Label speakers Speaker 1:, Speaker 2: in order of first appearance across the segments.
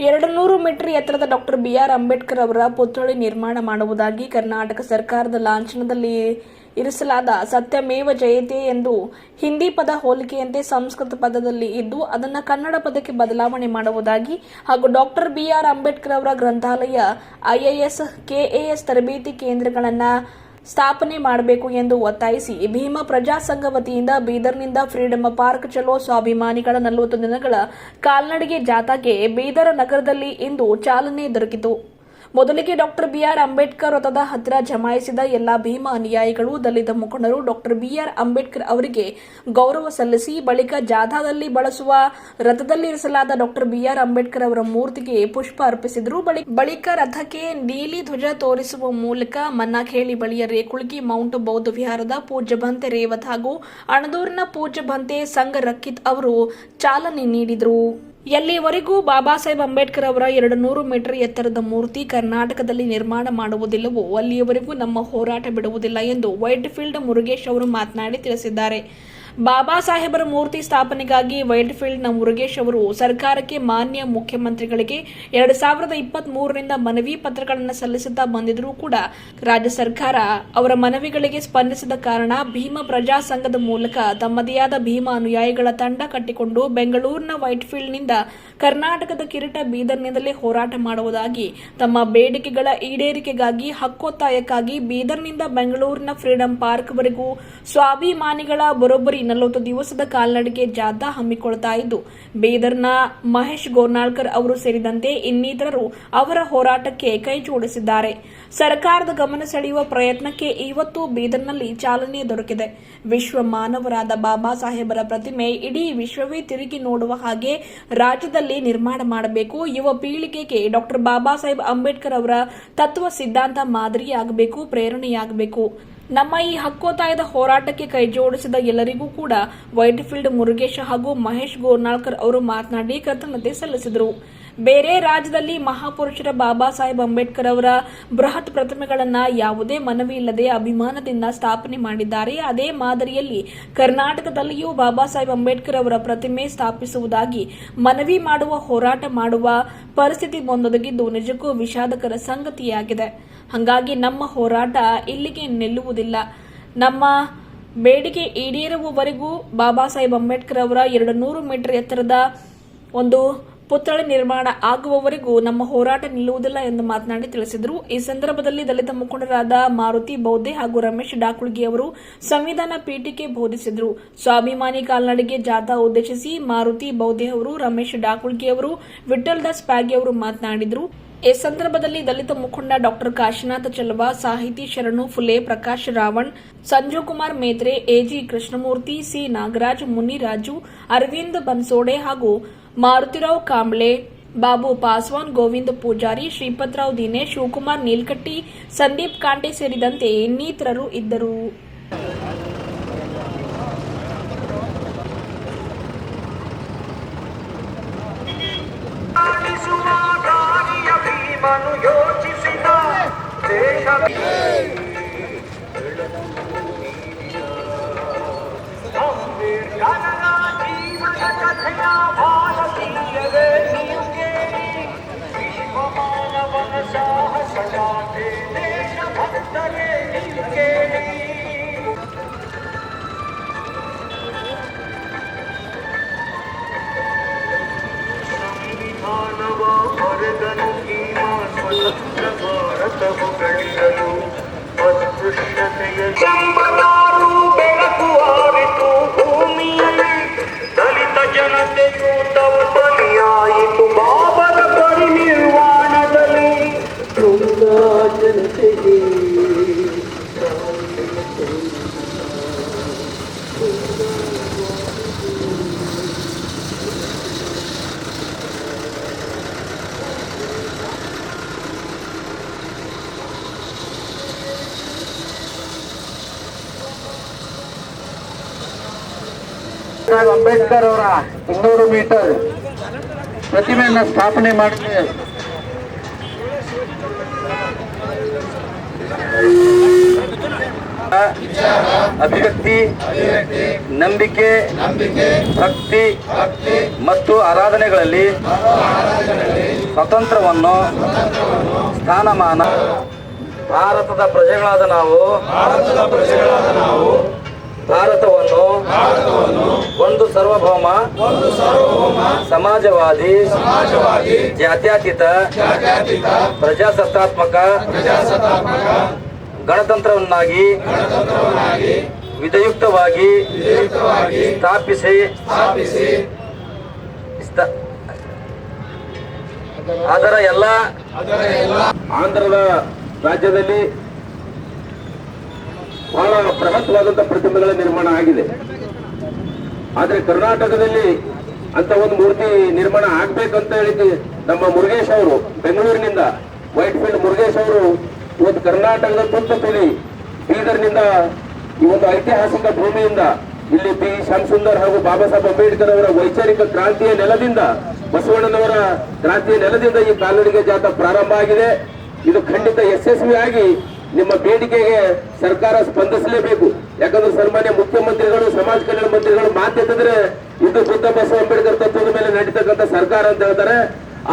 Speaker 1: ಎರಡು ನೂರು ಮೀಟರ್ ಎತ್ತರದ ಡಾಕ್ಟರ್ ಬಿ ಆರ್ ಅಂಬೇಡ್ಕರ್ ಅವರ ಪುತ್ಥಳಿ ನಿರ್ಮಾಣ ಮಾಡುವುದಾಗಿ ಕರ್ನಾಟಕ ಸರ್ಕಾರದ ಲಾಂಛನದಲ್ಲಿ ಇರಿಸಲಾದ ಸತ್ಯಮೇವ ಜಯತೆ ಎಂದು ಹಿಂದಿ ಪದ ಹೋಲಿಕೆಯಂತೆ ಸಂಸ್ಕೃತ ಪದದಲ್ಲಿ ಇದ್ದು, ಅದನ್ನು ಕನ್ನಡ ಪದಕ್ಕೆ ಬದಲಾವಣೆ ಮಾಡುವುದಾಗಿ ಹಾಗೂ ಡಾಕ್ಟರ್ ಬಿಆರ್ ಅಂಬೇಡ್ಕರ್ ಅವರ ಗ್ರಂಥಾಲಯ ಐಎಎಸ್ ಕೆಎಎಸ್ ತರಬೇತಿ ಕೇಂದ್ರಗಳನ್ನು ಸ್ಥಾಪನೆ ಮಾಡಬೇಕು ಎಂದು ಒತ್ತಾಯಿಸಿ ಭೀಮ ಪ್ರಜಾ ಸಂಘ ವತಿಯಿಂದ ಬೀದರ್ನಿಂದ ಫ್ರೀಡಮ್ ಪಾರ್ಕ್ ಚಲೋ ಸ್ವಾಭಿಮಾನಿಗಳ ನಲವತ್ತು ದಿನಗಳ ಕಾಲ್ನಡಿಗೆ ಜಾಥಾಗೆ ಬೀದರ್ ನಗರದಲ್ಲಿ ಇಂದು ಚಾಲನೆ ದೊರಕಿತು. ಮೊದಲಿಗೆ ಡಾಕ್ಟರ್ ಬಿಆರ್ ಅಂಬೇಡ್ಕರ್ ವೃತ್ತದ ಹತ್ತಿರ ಜಮಾಯಿಸಿದ ಎಲ್ಲ ಭೀಮ ಅನುಯಾಯಿಗಳು, ದಲಿತ ಮುಖಂಡರು ಡಾಕ್ಟರ್ ಬಿಆರ್ ಅಂಬೇಡ್ಕರ್ ಅವರಿಗೆ ಗೌರವ ಸಲ್ಲಿಸಿ, ಬಳಿಕ ಜಾಥಾದಲ್ಲಿ ಬಳಸುವ ರಥದಲ್ಲಿ ಇರಿಸಲಾದ ಡಾಕ್ಟರ್ ಬಿಆರ್ ಅಂಬೇಡ್ಕರ್ ಅವರ ಮೂರ್ತಿಗೆ ಪುಷ್ಪ ಅರ್ಪಿಸಿದರು. ಬಳಿ- ಬಳಿಕ ರಥಕ್ಕೆ ನೀಲಿ ಧ್ವಜ ತೋರಿಸುವ ಮೂಲಕ ಮನ್ನಾಖೇಳಿ ಬಳಿಯ ರೇಕುಳಗಿ, ಮೌಂಟ್ ಬೌದ್ಧ ವಿಹಾರದ ಪೂಜ್ಯ ಭಂತೆ ರೇವತ್ ಹಾಗೂ ಅಣದೂರಿನ ಪೂಜ್ಯ ಭಂತೆ ಸಂಘ ರಕ್ಕಿತ್ ಅವರು ಚಾಲನೆ ನೀಡಿದರು. ಎಲ್ಲಿಯವರೆಗೂ ಬಾಬಾ ಸಾಹೇಬ್ ಅಂಬೇಡ್ಕರ್ ಅವರ ಎರಡು ನೂರು ಮೀಟರ್ ಎತ್ತರದ ಮೂರ್ತಿ ಕರ್ನಾಟಕದಲ್ಲಿ ನಿರ್ಮಾಣ ಮಾಡುವುದಿಲ್ಲವೋ, ಅಲ್ಲಿಯವರೆಗೂ ನಮ್ಮ ಹೋರಾಟ ಬಿಡುವುದಿಲ್ಲ ಎಂದು ವೈಟ್ ಫೀಲ್ಡ್ ಮುರುಗೇಶ್ ಅವರು ಮಾತನಾಡಿ ತಿಳಿಸಿದ್ದಾರೆ. ಬಾಬಾ ಸಾಹೇಬರ ಮೂರ್ತಿ ಸ್ಥಾಪನೆಗಾಗಿ ವೈಟ್ ಫೀಲ್ಡ್ನ ಮುರುಗೇಶ್ ಅವರು ಸರ್ಕಾರಕ್ಕೆ ಮಾನ್ಯ ಮುಖ್ಯಮಂತ್ರಿಗಳಿಗೆ ಎರಡು ಸಾವಿರದ ಇಪ್ಪತ್ತ್ ಮೂರರಿಂದ ಮನವಿ ಪತ್ರಗಳನ್ನು ಸಲ್ಲಿಸುತ್ತಾ ಬಂದಿದ್ರೂ ಕೂಡ ರಾಜ್ಯ ಸರ್ಕಾರ ಅವರ ಮನವಿಗಳಿಗೆ ಸ್ಪಂದಿಸದ ಕಾರಣ ಭೀಮ ಪ್ರಜಾ ಸಂಘದ ಮೂಲಕ ತಮ್ಮದೇ ಆದ ಭೀಮ ಅನುಯಾಯಿಗಳ ತಂಡ ಕಟ್ಟಿಕೊಂಡು ಬೆಂಗಳೂರಿನ ವೈಟ್ ಫೀಲ್ಡ್ನಿಂದ ಕರ್ನಾಟಕದ ಕಿರೀಟ ಬೀದರ್ನಿಂದಲೇ ಹೋರಾಟ ಮಾಡುವುದಾಗಿ, ತಮ್ಮ ಬೇಡಿಕೆಗಳ ಈಡೇರಿಕೆಗಾಗಿ, ಹಕ್ಕೊತ್ತಾಯಕ್ಕಾಗಿ ಬೀದರ್ನಿಂದ ಬೆಂಗಳೂರಿನ ಫ್ರೀಡಂ ಪಾರ್ಕ್ವರೆಗೂ ಸ್ವಾಭಿಮಾನಿಗಳ ಬರೋಬ್ಬರಿ ನಲವತ್ತು ದಿವಸದ ಕಾಲ್ನಡಿಗೆ ಜಾಥಾ ಹಮ್ಮಿಕೊಳ್ತಾ ಇದ್ದು ಬೀದರ್ನ ಮಹೇಶ್ ಗೋರ್ನಾಳ್ಕರ್ ಅವರು ಸೇರಿದಂತೆ ಇನ್ನಿತರರು ಅವರ ಹೋರಾಟಕ್ಕೆ ಕೈ ಜೋಡಿಸಿದ್ದಾರೆ. ಸರ್ಕಾರದ ಗಮನ ಸೆಳೆಯುವ ಪ್ರಯತ್ನಕ್ಕೆ ಇವತ್ತು ಬೀದರ್ನಲ್ಲಿ ಚಾಲನೆ ದೊರಕಿದೆ. ವಿಶ್ವ ಮಾನವರಾದ ಬಾಬಾ ಸಾಹೇಬರ ಪ್ರತಿಮೆ ಇಡೀ ವಿಶ್ವವೇ ತಿರುಗಿ ನೋಡುವ ಹಾಗೆ ರಾಜ್ಯದಲ್ಲಿ ನಿರ್ಮಾಣ ಮಾಡಬೇಕು. ಯುವ ಪೀಳಿಗೆಗೆ ಡಾಕ್ಟರ್ ಬಾಬಾ ಸಾಹೇಬ್ ಅಂಬೇಡ್ಕರ್ ಅವರ ತತ್ವ ಸಿದ್ಧಾಂತ ಮಾದರಿಯಾಗಬೇಕು, ಪ್ರೇರಣೆಯಾಗಬೇಕು. ನಮ್ಮ ಈ ಹಕ್ಕೊತ್ತಾಯದ ಹೋರಾಟಕ್ಕೆ ಕೈಜೋಡಿಸಿದ ಎಲ್ಲರಿಗೂ ಕೂಡ ವೈಟ್ಫೀಲ್ಡ್ ಮುರುಗೇಶ್ ಹಾಗೂ ಮಹೇಶ್ ಗೋರ್ನಾಳ್ಕರ್ ಅವರು ಮಾತನಾಡಿ ಕೃತಜ್ಞತೆ ಸಲ್ಲಿಸಿದರು. ಬೇರೆ ರಾಜ್ಯದಲ್ಲಿ ಮಹಾಪುರುಷರ ಬಾಬಾ ಸಾಹೇಬ್ ಅಂಬೇಡ್ಕರ್ ಅವರ ಬೃಹತ್ ಪ್ರತಿಮೆಗಳನ್ನು ಯಾವುದೇ ಮನವಿ ಇಲ್ಲದೆ ಅಭಿಮಾನದಿಂದ ಸ್ಥಾಪನೆ ಮಾಡಿದ್ದಾರೆ. ಅದೇ ಮಾದರಿಯಲ್ಲಿ ಕರ್ನಾಟಕದಲ್ಲಿಯೂ ಬಾಬಾ ಸಾಹೇಬ್ ಅಂಬೇಡ್ಕರ್ ಅವರ ಪ್ರತಿಮೆ ಸ್ಥಾಪಿಸುವುದಾಗಿ ಮನವಿ ಮಾಡುವ ಹೋರಾಟ ಮಾಡುವ ಪರಿಸ್ಥಿತಿ ಬಂದೊದಗಿದ್ದು ನಿಜಕ್ಕೂ ವಿಷಾದಕರ ಸಂಗತಿಯಾಗಿದೆ. ಹಾಗಾಗಿ ನಮ್ಮ ಹೋರಾಟ ಇಲ್ಲಿಗೆ ನಿಲ್ಲುವುದಿಲ್ಲ. ನಮ್ಮ ಬೇಡಿಕೆ ಈಡೇರುವವರೆಗೂ ಬಾಬಾ ಸಾಹೇಬ್ ಅಂಬೇಡ್ಕರ್ ಅವರ ಎರಡು ನೂರು ಮೀಟರ್ ಎತ್ತರದ ಒಂದು ಪುತ್ಥಳಿ ನಿರ್ಮಾಣ ಆಗುವವರೆಗೂ ನಮ್ಮ ಹೋರಾಟ ನಿಲ್ಲುವುದಿಲ್ಲ ಎಂದು ಮಾತನಾಡಿ ತಿಳಿಸಿದರು. ಈ ಸಂದರ್ಭದಲ್ಲಿ ದಲಿತ ಮುಖಂಡರಾದ ಮಾರುತಿ ಬೌದ್ಧೆ ಹಾಗೂ ರಮೇಶ್ ಡಾಕುಳ್ಗಿ ಅವರು ಸಂವಿಧಾನ ಪೀಠಕ್ಕೆ ಬೋಧಿಸಿದರು. ಸ್ವಾಭಿಮಾನಿ ಕಾಲ್ನಡಿಗೆ ಜಾಥಾ ಉದ್ದೇಶಿಸಿ ಮಾರುತಿ ಬೌದ್ಧೆ ಅವರು, ರಮೇಶ್ ಡಾಕುಳ್ಗಿ ಅವರು ವಿಠಲ್ ದಾಸ್ ಪ್ಯಾಗಿ ಅವರು ಮಾತನಾಡಿದರು. ಈ ಸಂದರ್ಭದಲ್ಲಿ ದಲಿತ ಮುಖಂಡ ಡಾಕ್ಟರ್ ಕಾಶಿನಾಥ ಚಲವ, ಸಾಹಿತಿ Sharanu Phule, Prakash Ravan, Sanjeev Kumar Metre, A G Krishnamurthy, C Nagaraj Muniraju Arvind Bansode ಹಾಗೂ ಮಾರುತಿರಾವ್ ಕಾಂಬ್ಳೆ, ಬಾಬು ಪಾಸ್ವಾನ್, ಗೋವಿಂದ ಪೂಜಾರಿ, ಶ್ರೀಪತ್ರಾವ್ ದಿನೇಶ್, ಶಿವಕುಮಾರ್ ನೀಲ್ಕಟ್ಟಿ, ಸಂದೀಪ್ ಕಾಂಟೆ ಸೇರಿದಂತೆ ಇನ್ನಿತರರು ಇದ್ದರು.
Speaker 2: ದೇಶ ಅಂಬೇಡ್ಕರನ Somebody.
Speaker 3: ಸಾಹೇಬ್ ಅಂಬೇಡ್ಕರ್ ಅವರ ಇನ್ನೂರು ಮೀಟರ್ ಪ್ರತಿಮೆಯನ್ನು ಸ್ಥಾಪನೆ ಮಾಡಿದೆ. ಅಭಿವ್ಯಕ್ತಿ, ನಂಬಿಕೆ, ಭಕ್ತಿ ಮತ್ತು ಆರಾಧನೆಗಳಲ್ಲಿ ಸ್ವತಂತ್ರವನ್ನು ಸ್ಥಾನಮಾನ. ಭಾರತದ ಪ್ರಜೆಗಳಾದ ನಾವು ಭಾರತವನ್ನು ಒಂದು ಸಾರ್ವಭೌಮ ಸಮಾಜವಾದಿ ಜಾತ್ಯತೀತ ಪ್ರಜಾಸತ್ತಾತ್ಮಕ ಗಣತಂತ್ರವನ್ನಾಗಿ ವಿಧಯುಕ್ತವಾಗಿ ಸ್ಥಾಪಿಸಿ ಸ್ಥ- ಅದರ ಎಲ್ಲ ಆಂಧ್ರದ ರಾಜ್ಯದಲ್ಲಿ ಬಹಳ ಬೃಹತ್ವಾದಂತಹ ಪ್ರತಿಮೆಗಳ ನಿರ್ಮಾಣ ಆಗಿದೆ. ಆದರೆ ಕರ್ನಾಟಕದಲ್ಲಿ ಅಂತ ಒಂದು ಮೂರ್ತಿ ನಿರ್ಮಾಣ ಆಗ್ಬೇಕಂತ ಹೇಳಿ ನಮ್ಮ ಮುರುಗೇಶ್ ಅವರು, ಬೆಂಗಳೂರಿನಿಂದ ವೈಟ್ ಫೀಲ್ಡ್ ಮುರುಗೇಶ್ ಅವರು, ಇವತ್ತು ಕರ್ನಾಟಕದ ತುತ್ತ ತುಳಿ ಬೀದರ್ನಿಂದ ಈ ಒಂದು ಐತಿಹಾಸಿಕ ಭೂಮಿಯಿಂದ ಇಲ್ಲಿ ಬಿ ಶ್ಯಾಮಸುಂದರ್ ಹಾಗೂ ಬಾಬಾ ಸಾಹೇಬ್ ಅಂಬೇಡ್ಕರ್ ಅವರ ವೈಚಾರಿಕ ಕ್ರಾಂತಿಯ ನೆಲದಿಂದ, ಬಸವಣ್ಣನವರ ಕ್ರಾಂತಿಯ ನೆಲದಿಂದ ಈ ಕಾಲ್ನಡಿಗೆ ಜಾಥಾ ಪ್ರಾರಂಭ ಆಗಿದೆ. ಇದು ಖಂಡಿತ ಯಶಸ್ವಿಯಾಗಿ ನಿಮ್ಮ ಬೇಡಿಕೆಗೆ ಸರ್ಕಾರ ಸ್ಪಂದಿಸಲೇಬೇಕು. ಯಾಕಂದ್ರೆ ಸನ್ಮಾನ್ಯ ಮುಖ್ಯಮಂತ್ರಿಗಳು, ಸಮಾಜ ಕಲ್ಯಾಣ ಮಂತ್ರಿಗಳು ಮಾತೆತ್ತಿದ್ರೆ ಇದು ಬುದ್ಧ ಬಸವ ಅಂಬೇಡ್ಕರ್ ತತ್ವದ ಮೇಲೆ ನಡೀತಕ್ಕಂಥ ಸರ್ಕಾರ ಅಂತ ಹೇಳ್ತಾರೆ.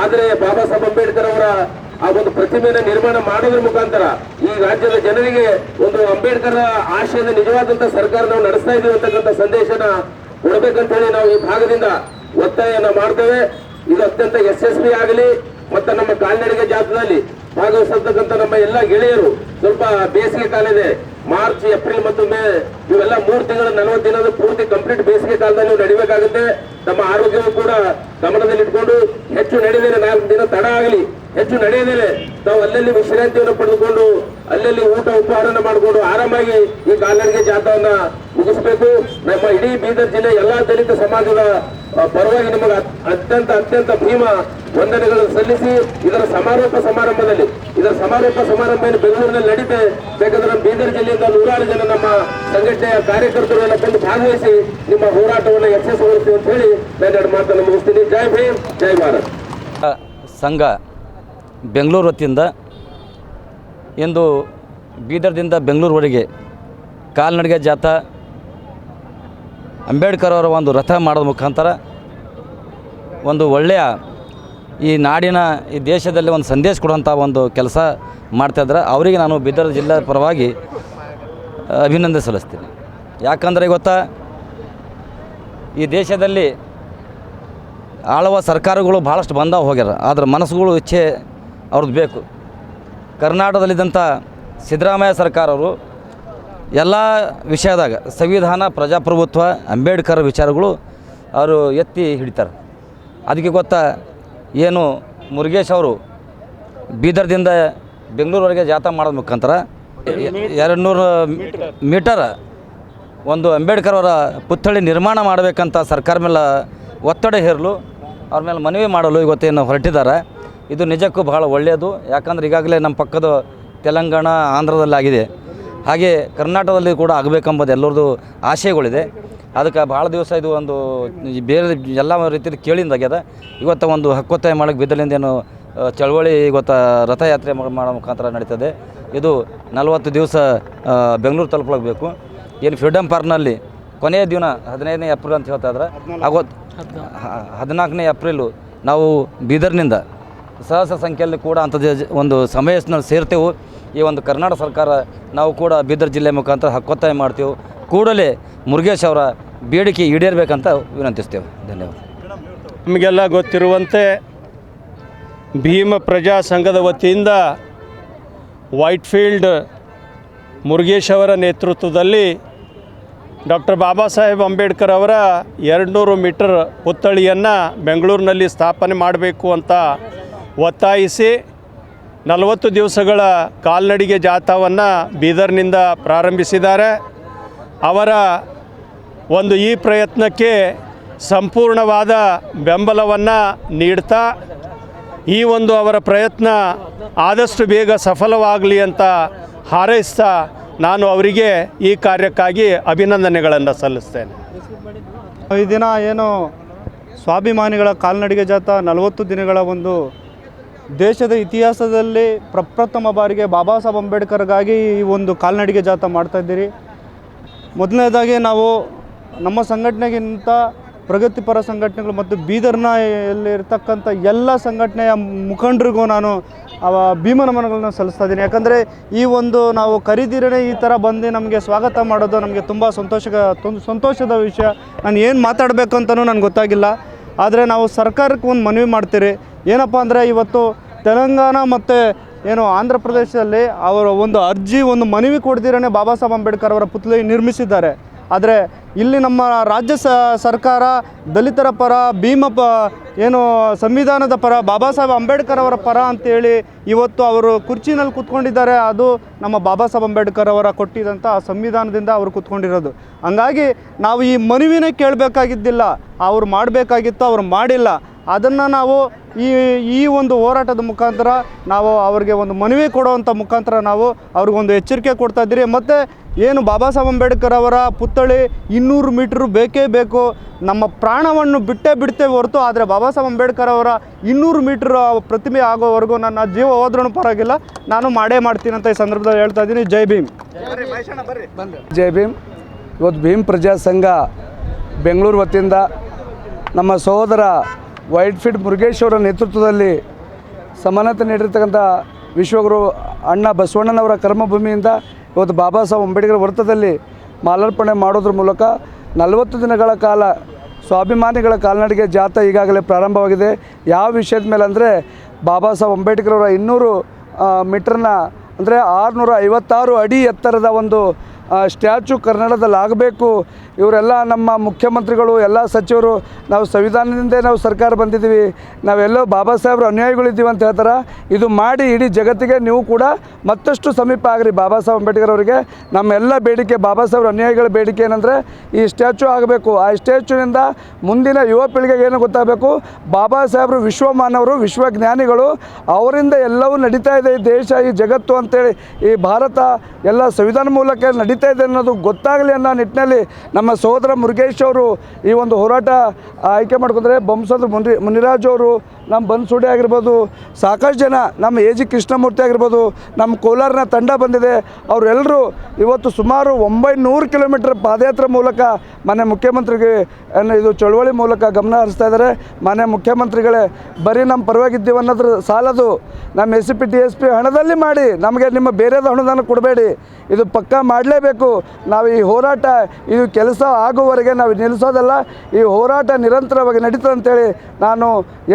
Speaker 3: ಆದ್ರೆ ಬಾಬಾ ಸಾಹೇಬ್ ಅಂಬೇಡ್ಕರ್ ಅವರ ಆ ಒಂದು ಪ್ರತಿಮೆಯನ್ನು ನಿರ್ಮಾಣ ಮಾಡೋದ್ರ ಮುಖಾಂತರ ಈ ರಾಜ್ಯದ ಜನರಿಗೆ ಒಂದು ಅಂಬೇಡ್ಕರ್ ಆಶಯದ ನಿಜವಾದಂತ ಸರ್ಕಾರ ನಾವು ನಡೆಸ್ತಾ ಇದೀವಿ ಅಂತಕ್ಕಂಥ ಸಂದೇಶನ ಕೊಡ್ಬೇಕಂತ ಹೇಳಿ ನಾವು ಈ ಭಾಗದಿಂದ ಒತ್ತಾಯನ ಮಾಡ್ತೇವೆ. ಇದು ಅತ್ಯಂತ ಯಶಸ್ವಿ ಆಗಲಿ ಮತ್ತೆ ನಮ್ಮ ಕಾಲ್ನಡಿಗೆ ಜಾಥಾದಲ್ಲಿ ಭಾಗವಹಿಸತಕ್ಕಂಥ ನಮ್ಮ ಎಲ್ಲ ಗೆಳೆಯರು ಸ್ವಲ್ಪ ಬೇಸಿಗೆ ಕಾಲ ಇದೆ. ಮಾರ್ಚ್, ಏಪ್ರಿಲ್ ಮತ್ತು ಮೇ ಇವೆಲ್ಲ ಮೂರು ತಿಂಗಳ ನಲವತ್ತು ದಿನದ ಪೂರ್ತಿ ಕಂಪ್ಲೀಟ್ ಬೇಸಿಗೆ ಕಾಲದಲ್ಲಿ ನೀವು ನಡಿಬೇಕಾಗುತ್ತೆ. ನಮ್ಮ ಆರೋಗ್ಯವು ಕೂಡ ಗಮನದಲ್ಲಿಟ್ಕೊಂಡು ಹೆಚ್ಚು ನಡೆದರೆ ನಾಲ್ಕು ದಿನ ತಡ ಆಗಲಿ. ಹೆಚ್ಚು ನಡೆಯದೇನೆ ತಾವು ಅಲ್ಲಲ್ಲಿ ವಿಶ್ರಾಂತಿಯನ್ನು ಪಡೆದುಕೊಂಡು, ಅಲ್ಲಲ್ಲಿ ಊಟ ಉಪಹಾರನ ಮಾಡಿಕೊಂಡು ಆರಾಮಾಗಿ ಈ ಕಾಲ್ನಡಿಗೆ ಜಾಥಾವನ್ನ ಮುಗಿಸಬೇಕು. ನಮ್ಮ ಇಡೀ ಬೀದರ್ ಜಿಲ್ಲೆ ಎಲ್ಲಾ ದಲಿತ ಸಮಾಜದ ಪರವಾಗಿ ನಿಮಗೆ ಅತ್ಯಂತ ಅತ್ಯಂತ ಭೀಮ ವಂದನೆಗಳನ್ನು ಸಲ್ಲಿಸಿ ಇದರ ಸಮಾರೋಪ ಸಮಾರಂಭದಲ್ಲಿ, ಇದರ ಸಮಾರೋಪ ಸಮಾರಂಭ ಏನು ಬೆಂಗಳೂರಿನಲ್ಲಿ ನಡೀತೆ. ಬೇಕಾದ್ರೆ ನಮ್ಮ ಬೀದರ್ ಜಿಲ್ಲೆಯಿಂದ ನೂರಾರು ಜನ ನಮ್ಮ ಸಂಘಟನೆಯ ಕಾರ್ಯಕರ್ತರು ಎಲ್ಲ ಬಂದು ಭಾಗವಹಿಸಿ ನಿಮ್ಮ ಹೋರಾಟವನ್ನು ಯಶಸ್ವಿಗೊಳಿಸ್ತೀವಿ ಅಂತ ಹೇಳಿ ನಾನು ಎರಡು ಮಾತನ್ನು ಮುಗಿಸ್ತೀನಿ. ಜೈ ಭೀಮ್, ಜೈ ಭಾರತ್.
Speaker 4: ಸಂಘ ಬೆಂಗಳೂರು ವತಿಯಿಂದ ಇಂದು ಬೀದರ್ದಿಂದ ಬೆಂಗಳೂರುವರೆಗೆ ಕಾಲ್ನಡಿಗೆ ಜಾಥಾ ಅಂಬೇಡ್ಕರ್ ಅವರ ಒಂದು ರಥ ಮಾಡೋದ ಮುಖಾಂತರ ಒಂದು ಒಳ್ಳೆಯ ಈ ನಾಡಿನ, ಈ ದೇಶದಲ್ಲಿ ಒಂದು ಸಂದೇಶ ಕೊಡುವಂಥ ಒಂದು ಕೆಲಸ ಮಾಡ್ತಾಯಿದ್ರೆ ಅವರಿಗೆ ನಾನು ಬೀದರ್ ಜಿಲ್ಲಾ ಪರವಾಗಿ ಅಭಿನಂದನೆ ಸಲ್ಲಿಸ್ತೀನಿ. ಯಾಕಂದರೆ ಗೊತ್ತಾ, ಈ ದೇಶದಲ್ಲಿ ಆಳುವ ಸರ್ಕಾರಗಳು ಭಾಳಷ್ಟು ಬಂದಾವ ಹೋಗ್ಯಾರ. ಆದ್ರೆ ಮನಸ್ಸುಗಳು ಇಚ್ಛೆ ಅವ್ರದ್ದು ಬೇಕು. ಕರ್ನಾಟಕದಲ್ಲಿದ್ದಂಥ ಸಿದ್ದರಾಮಯ್ಯ ಸರ್ಕಾರವರು ಎಲ್ಲ ವಿಷಯದಾಗ ಸಂವಿಧಾನ, ಪ್ರಜಾಪ್ರಭುತ್ವ, ಅಂಬೇಡ್ಕರ್ ವಿಚಾರಗಳು ಅವರು ಎತ್ತಿ ಹಿಡಿತಾರೆ. ಅದಕ್ಕೆ ಗೊತ್ತಾ, ಏನು ಮುರುಗೇಶ್ ಅವರು ಬೀದರ್ದಿಂದ ಬೆಂಗಳೂರವರೆಗೆ ಜಾಥಾ ಮಾಡೋದ ಮುಖಾಂತರ ಎರಡು ನೂರು ಮೀಟರ್ ಒಂದು ಅಂಬೇಡ್ಕರ್ ಅವರ ಪುತ್ಥಳಿ ನಿರ್ಮಾಣ ಮಾಡಬೇಕಂತ ಸರ್ಕಾರ ಮೇಲೆ ಒತ್ತಡ ಹೇರಲು ಅವ್ರ ಮೇಲೆ ಮನವಿ ಮಾಡಲು ಇವತ್ತೇನು ಹೊರಟಿದ್ದಾರೆ. ಇದು ನಿಜಕ್ಕೂ ಬಹಳ ಒಳ್ಳೆಯದು. ಯಾಕಂದ್ರೆ ಈಗಾಗಲೇ ನಮ್ಮ ಪಕ್ಕದ ತೆಲಂಗಾಣ ಆಂಧ್ರದಲ್ಲಿ ಆಗಿದೆ ಹಾಗೆ ಕರ್ನಾಟಕದಲ್ಲಿ ಕೂಡ ಆಗಬೇಕೆಂಬುದು ಎಲ್ಲರದು ಆಶಯಗಳಿದೆ. ಅದಕ್ಕೆ ಭಾಳ ದಿವಸ ಇದು ಒಂದು ಬೇರೆ ಎಲ್ಲ ರೀತಿಯಲ್ಲಿ ಕೇಳಿಂದಾಗ್ಯದ ಇವತ್ತು ಒಂದು ಹಕ್ಕೊತ್ತಾಯ ಮಾಡೋಕ್ಕೆ ಬಿದ್ದಲಿಂದ ಏನು ಚಳವಳಿ ಇವತ್ತು ರಥಯಾತ್ರೆ ಮಾಡ- ಮುಖಾಂತರ ನಡೀತದೆ. ಇದು ನಲವತ್ತು ದಿವಸ ಬೆಂಗಳೂರು ತಲುಪಬೇಕು ಏನು ಫ್ರೀಡಮ್ ಪಾರ್ಕ್ನಲ್ಲಿ ಕೊನೆಯ ದಿನ ಹದಿನೈದನೇ ಏಪ್ರಿಲ್ ಅಂತ ಹೇಳ್ತಾ ಇದ್ರೆ ಆವತ್ತು ಹದಿನಾಲ್ಕನೇ ಏಪ್ರಿಲು ನಾವು ಬೀದರ್ನಿಂದ ಸಹಸ್ರ ಸಂಖ್ಯೆಯಲ್ಲಿ ಕೂಡ ಅಂಥದ್ದು ಒಂದು ಸಮಯದಲ್ಲಿ ಸೇರ್ತೇವೆ. ಈ ಒಂದು ಕರ್ನಾಟಕ ಸರ್ಕಾರ ನಾವು ಕೂಡ ಬೀದರ್ ಜಿಲ್ಲೆ ಮುಖಾಂತರ ಹಕ್ಕೊತ್ತಾಯ ಮಾಡ್ತೀವಿ. ಕೂಡಲೇ ಮುರುಗೇಶ್ ಅವರ ಬೇಡಿಕೆ ಈಡೇರಬೇಕಂತ ವಿನಂತಿಸ್ತೇವೆ. ಧನ್ಯವಾದ.
Speaker 5: ನಮಗೆಲ್ಲ ಗೊತ್ತಿರುವಂತೆ ಭೀಮ ಪ್ರಜಾ ಸಂಘದ ವತಿಯಿಂದ ವೈಟ್ಫೀಲ್ಡ್ ಮುರುಗೇಶ್ ಅವರ ನೇತೃತ್ವದಲ್ಲಿ ಡಾಕ್ಟರ್ ಬಾಬಾ ಸಾಹೇಬ್ ಅಂಬೇಡ್ಕರ್ ಅವರ ಎರಡುನೂರು ಮೀಟರ್ ಪುತ್ಥಳಿಯನ್ನು ಬೆಂಗಳೂರಿನಲ್ಲಿ ಸ್ಥಾಪನೆ ಮಾಡಬೇಕು ಅಂತ ಒತ್ತಾಯಿಸಿ ನಲವತ್ತು ದಿವಸಗಳ ಕಾಲ್ನಡಿಗೆ ಜಾಥಾವನ್ನು ಬೀದರ್ನಿಂದ ಪ್ರಾರಂಭಿಸಿದ್ದಾರೆ. ಅವರ ಒಂದು ಈ ಪ್ರಯತ್ನಕ್ಕೆ ಸಂಪೂರ್ಣವಾದ ಬೆಂಬಲವನ್ನು ನೀಡ್ತಾ, ಈ ಒಂದು ಅವರ ಪ್ರಯತ್ನ ಆದಷ್ಟು ಬೇಗ ಸಫಲವಾಗಲಿ ಅಂತ ಹಾರೈಸ್ತಾ ನಾನು ಅವರಿಗೆ ಈ ಕಾರ್ಯಕ್ಕಾಗಿ ಅಭಿನಂದನೆಗಳನ್ನು ಸಲ್ಲಿಸ್ತೇನೆ.
Speaker 6: ಈ ದಿನ ಏನು ಸ್ವಾಭಿಮಾನಿಗಳ ಕಾಲ್ನಡಿಗೆ ಜಾಥಾ ನಲವತ್ತು ದಿನಗಳ ಒಂದು ದೇಶದ ಇತಿಹಾಸದಲ್ಲಿ ಪ್ರಪ್ರಥಮ ಬಾರಿಗೆ ಬಾಬಾ ಸಾಹೇಬ್ ಅಂಬೇಡ್ಕರ್ಗಾಗಿ ಈ ಒಂದು ಕಾಲ್ನಡಿಗೆ ಜಾಥಾ ಮಾಡ್ತಾ ಇದ್ದೀರಿ. ಮೊದಲನೇದಾಗಿ ನಾವು ನಮ್ಮ ಸಂಘಟನೆಗಿಂತ ಪ್ರಗತಿಪರ ಸಂಘಟನೆಗಳು ಮತ್ತು ಬೀದರ್ನ ಇರ್ತಕ್ಕಂಥ ಎಲ್ಲ ಸಂಘಟನೆಯ ಮುಖಂಡರಿಗೂ ನಾನು ಭೀಮನಮನಗಳನ್ನ ಸಲ್ಲಿಸ್ತಾ ಇದ್ದೀನಿ. ಯಾಕಂದರೆ ಈ ಒಂದು ನಾವು ಕರೀದಿರೇ ಈ ಥರ ಬಂದು ನಮಗೆ ಸ್ವಾಗತ ಮಾಡೋದು ನಮಗೆ ತುಂಬ ಸಂತೋಷ ಸಂತೋಷದ ವಿಷಯ. ನಾನು ಏನು ಮಾತಾಡಬೇಕು ಅಂತಲೂ ನನಗೆ ಗೊತ್ತಾಗಿಲ್ಲ. ಆದರೆ ನಾವು ಸರ್ಕಾರಕ್ಕೆ ಒಂದು ಮನವಿ ಮಾಡ್ತೀರಿ. ಏನಪ್ಪ ಅಂದರೆ ಇವತ್ತು ತೆಲಂಗಾಣ ಮತ್ತು ಏನು ಆಂಧ್ರ ಪ್ರದೇಶದಲ್ಲಿ ಅವರ ಒಂದು ಅರ್ಜಿ, ಒಂದು ಮನವಿ ಕೊಡ್ದಿರೇ ಬಾಬಾ ಸಾಹೇಬ್ ಅಂಬೇಡ್ಕರ್ ಅವರ ಪುತ್ಲಿ ನಿರ್ಮಿಸಿದ್ದಾರೆ. ಆದರೆ ಇಲ್ಲಿ ನಮ್ಮ ರಾಜ್ಯ ಸರ್ಕಾರ ದಲಿತರ ಪರ, ಭೀಮ ಪ, ಏನು ಸಂವಿಧಾನದ ಪರ ಬಾಬಾ ಸಾಹೇಬ್ ಅಂಬೇಡ್ಕರ್ ಅವರ ಪರ ಅಂತೇಳಿ ಇವತ್ತು ಅವರು ಕುರ್ಚಿನಲ್ಲಿ ಕೂತ್ಕೊಂಡಿದ್ದಾರೆ. ಅದು ನಮ್ಮ ಬಾಬಾ ಸಾಹೇಬ್ ಅಂಬೇಡ್ಕರ್ ಅವರ ಕೊಟ್ಟಿದಂಥ ಸಂವಿಧಾನದಿಂದ ಅವರು ಕೂತ್ಕೊಂಡಿರೋದು. ಹಂಗಾಗಿ ನಾವು ಈ ಮನವಿನೇ ಕೇಳಬೇಕಾಗಿದ್ದಿಲ್ಲ. ಅವ್ರು ಮಾಡಬೇಕಾಗಿತ್ತು, ಅವ್ರು ಮಾಡಿಲ್ಲ. ಅದನ್ನು ನಾವು ಈ ಈ ಒಂದು ಹೋರಾಟದ ಮುಖಾಂತರ ನಾವು ಅವ್ರಿಗೆ ಒಂದು ಮನವಿ ಕೊಡುವಂಥ ಮುಖಾಂತರ ನಾವು ಅವ್ರಿಗೊಂದು ಎಚ್ಚರಿಕೆ ಕೊಡ್ತಾ ಇದ್ದೀರಿ. ಮತ್ತು ಏನು ಬಾಬಾ ಸಾಹೇಬ್ ಅಂಬೇಡ್ಕರ್ ಅವರ ಪುತ್ಥಳಿ ಇನ್ನೂರು ಮೀಟ್ರ್ ಬೇಕೇ ಬೇಕು. ನಮ್ಮ ಪ್ರಾಣವನ್ನು ಬಿಟ್ಟೇ ಬಿಡ್ತೇವೆ ಹೊರತು ಆದರೆ ಬಾಬಾ ಸಾಹೇಬ್ ಅಂಬೇಡ್ಕರ್ ಅವರ ಇನ್ನೂರು ಮೀಟ್ರ್ ಪ್ರತಿಮೆ ಆಗೋವರೆಗೂ ನನ್ನ ಜೀವ ಹೋದ್ರೂ ಪರವಾಗಿಲ್ಲ. ನಾನು ಮಾಡೇ ಮಾಡ್ತೀನಿ ಅಂತ ಈ ಸಂದರ್ಭದಲ್ಲಿ ಹೇಳ್ತಾ ಇದ್ದೀನಿ. ಜೈ ಭೀಮ್.
Speaker 7: ಜೈ ಭೀಮ್. ಇವತ್ತು ಭೀಮ್ ಪ್ರಜಾ ಸಂಘ ಬೆಂಗಳೂರು ವತಿಯಿಂದ ನಮ್ಮ ಸಹೋದರ ವೈಟ್ ಫೀಡ್ ಮುರುಗೇಶ್ ಅವರ ನೇತೃತ್ವದಲ್ಲಿ ಸಮಾನತೆ ನೀಡಿರ್ತಕ್ಕಂಥ ವಿಶ್ವಗುರು ಅಣ್ಣ ಬಸವಣ್ಣನವರ ಕರ್ಮಭೂಮಿಯಿಂದ ಇವತ್ತು ಬಾಬಾ ಸಾಹೇಬ್ ಅಂಬೇಡ್ಕರ್ ವೃತ್ತದಲ್ಲಿ ಮಾಲಾರ್ಪಣೆ ಮಾಡೋದ್ರ ಮೂಲಕ ನಲವತ್ತು ದಿನಗಳ ಕಾಲ ಸ್ವಾಭಿಮಾನಿಗಳ ಕಾಲ್ನಡಿಗೆ ಜಾಥಾ ಈಗಾಗಲೇ ಪ್ರಾರಂಭವಾಗಿದೆ. ಯಾವ ವಿಷಯದ ಮೇಲೆ ಅಂದರೆ ಬಾಬಾ ಸಾಹೇಬ್ ಅಂಬೇಡ್ಕರ್ ಅವರ ಇನ್ನೂರು ಮೀಟ್ರನ್ನ ಮೀಟರ್ನ ಅಂದರೆ ಆರುನೂರ ಐವತ್ತಾರು ಅಡಿ ಎತ್ತರದ ಒಂದು ಸ್ಟ್ಯಾಚು ಕನ್ನಡದಲ್ಲಿ ಆಗಬೇಕು ಇವರೆಲ್ಲ ನಮ್ಮ ಮುಖ್ಯಮಂತ್ರಿಗಳು, ಎಲ್ಲ ಸಚಿವರು, ನಾವು ಸಂವಿಧಾನದಿಂದ ನಾವು ಸರ್ಕಾರ ಬಂದಿದ್ದೀವಿ. ನಾವೆಲ್ಲೋ ಬಾಬಾ ಸಾಹೇಬ್ರು ಅನುಯಾಯಿಗಳಿದ್ದೀವಿ ಅಂತ ಹೇಳ್ತಾರೆ? ಇದು ಮಾಡಿ ಇಡೀ ಜಗತ್ತಿಗೆ ನೀವು ಕೂಡ ಮತ್ತಷ್ಟು ಸಮೀಪ ಆಗ್ರಿ ಬಾಬಾ ಸಾಹೇಬ್ ಅಂಬೇಡ್ಕರ್ ಅವರಿಗೆ. ನಮ್ಮೆಲ್ಲ ಬೇಡಿಕೆ, ಬಾಬಾ ಸಾಹೇಬ್ರ ಅನುಯಾಯಿಗಳ ಬೇಡಿಕೆ ಏನಂದರೆ ಈ ಸ್ಟ್ಯಾಚು ಆಗಬೇಕು. ಆ ಸ್ಟ್ಯಾಚುವಿನಿಂದ ಮುಂದಿನ ಯುವ ಪೀಳಿಗೆಗೆ ಏನು ಗೊತ್ತಾಗಬೇಕು? ಬಾಬಾ ಸಾಹೇಬರು ವಿಶ್ವಮಾನವರು, ವಿಶ್ವಜ್ಞಾನಿಗಳು, ಅವರಿಂದ ಎಲ್ಲವೂ ನಡೀತಾ ಇದೆ ಈ ದೇಶ, ಈ ಜಗತ್ತು ಅಂತೇಳಿ ಈ ಭಾರತ ಎಲ್ಲ ಸಂವಿಧಾನ ಮೂಲಕ ನಡೀತಾ ಇದೆ ಅನ್ನೋದು ಗೊತ್ತಾಗಲಿ ಅನ್ನೋ ನಿಟ್ಟಿನಲ್ಲಿ ನಮ್ಮ ಸಹೋದರ ಮುರುಗೇಶ್ ಅವರು ಈ ಒಂದು ಹೋರಾಟ ಆಯ್ಕೆ ಮಾಡ್ಕೊಂಡ್ರೆ ಬೊಮ್ಮಸಂದ್ರ ಮುನಿ ಮುನಿರಾಜ್ ಅವರು ನಮ್ಮ ಬನ್ಸುಡಿ ಆಗಿರ್ಬೋದು, ಸಾಕಷ್ಟು ಜನ ನಮ್ಮ ಎ ಜಿ ಕೃಷ್ಣಮೂರ್ತಿ ಆಗಿರ್ಬೋದು, ನಮ್ಮ ಕೋಲಾರನ ತಂಡ ಬಂದಿದೆ. ಅವರೆಲ್ಲರೂ ಇವತ್ತು ಸುಮಾರು ಒಂಬೈನೂರು ಕಿಲೋಮೀಟ್ರ್ ಪಾದಯಾತ್ರೆ ಮೂಲಕ ಮನೆ ಮುಖ್ಯಮಂತ್ರಿಗೆ ಇದು ಚಳವಳಿ ಮೂಲಕ ಗಮನ ಹರಿಸ್ತಾ ಇದ್ದಾರೆ. ಮನೆ ಮುಖ್ಯಮಂತ್ರಿಗಳೇ, ಬರೀ ನಮ್ಮ ಪರವಾಗಿದ್ದೀವಿ ಅನ್ನೋದ್ರ ಸಾಲದು ನಮ್ಮ S C P T S P ಹಣದಲ್ಲಿ ಮಾಡಿ ನಮಗೆ ನಿಮ್ಮ ಬೇರೆದ ಅನುದಾನ ಕೊಡಬೇಡಿ. ಇದು ಪಕ್ಕಾ ಮಾಡಲೇಬೇಕು. ನಾವು ಈ ಹೋರಾಟ ಇದು ಕೆಲಸ ಆಗುವವರೆಗೆ ನಾವು ನಿಲ್ಲಿಸೋದಲ್ಲ, ಈ ಹೋರಾಟ ನಿರಂತರವಾಗಿ ನಡೀತದೆ ಅಂತೇಳಿ ನಾನು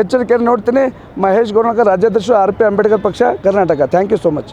Speaker 7: ಎಚ್ಚರಿಕೆಯನ್ನು ನೋಡ್ತೀನಿ. ಮಹೇಶ್ ಗೋರ್ಣಕರ್ ರಾಜ್ಯಾಧ್ಯಕ್ಷರು ಆರ್ ಪಿ ಅಂಬೇಡ್ಕರ್ ಪಕ್ಷ Karnataka. Thank you so much